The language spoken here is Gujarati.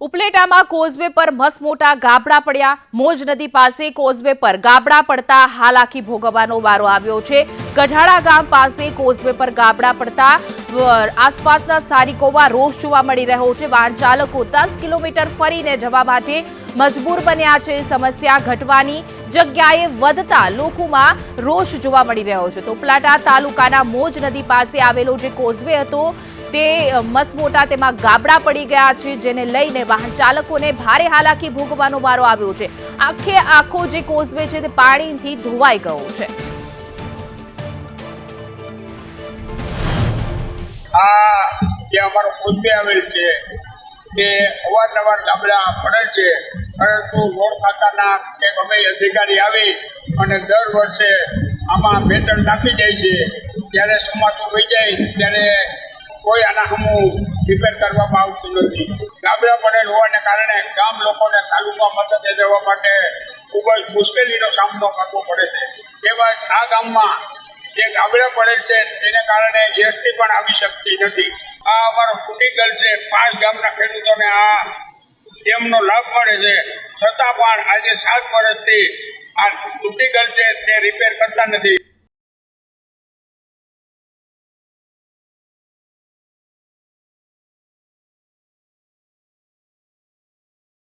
ઉપલેટામાં કોઝવે પર મસમોટા ગાબડા પડ્યા. મોજ નદી પાસે કોઝવે પર ગાબડા પડતા હાલાકી ભોગવવાનો વારો આવ્યો છે. ગઢાળા ગામ પાસે કોઝવે પર ગાબડા પડતા આસપાસના સ્થાનિકોમાં રોષ જોવા મળી રહ્યો છે. વાહન ચાલકો દસ કિલોમીટર ફરીને જવા માટે મજબૂર બન્યા છે. સમસ્યા ઘટવાની જગ્યાએ વધતા લોકોમાં રોષ જોવા મળી રહ્યો છે. તો ઉપલાટા તાલુકાના મોજ નદી પાસે આવેલો જે કોઝવે હતો તે મસમોટા તેમાં ગાબડા પડી ગયા છે, જેને લઈને વાહન ચાલકોને ભારે હાલાકી ભોગવવાનો વારો આવ્યો છે. આખે આખો જે કોઝવે છે તે પાણીથી ધોવાઈ ગયો છે. આ જે અમારો કોચે આવેલ છે, તે અવારનવાર ગામડા પડે છે. પરંતુ રોડ ખાતાના કે ગમે અધિકારી આવી અને દર વર્ષે આમાં મેટલ નાખી જાય છે. જ્યારે ચોમાસું થઈ જાય, ત્યારે કોઈ આના હમું રિપેર કરવામાં આવતું નથી. ગામડા પડેલ હોવાને કારણે ગામ લોકોને તાલુકા મદદે જવા માટે ખૂબ જ મુશ્કેલીનો સામનો કરવો પડે છે. એવા આ ગામમાં જે ગાબડા પડેલ છે તેને કારણે એસટી પણ આવી શકતી નથી. આ અમારો ક્રિટિકલ છે. પાંચ ગામના ખેડૂતોને આ તેમનો લાભ મળે છે. છતાં પણ આજે સાત વર્ષથી આ ક્રિટિકલ છે, તે રિપેર કરતા નથી.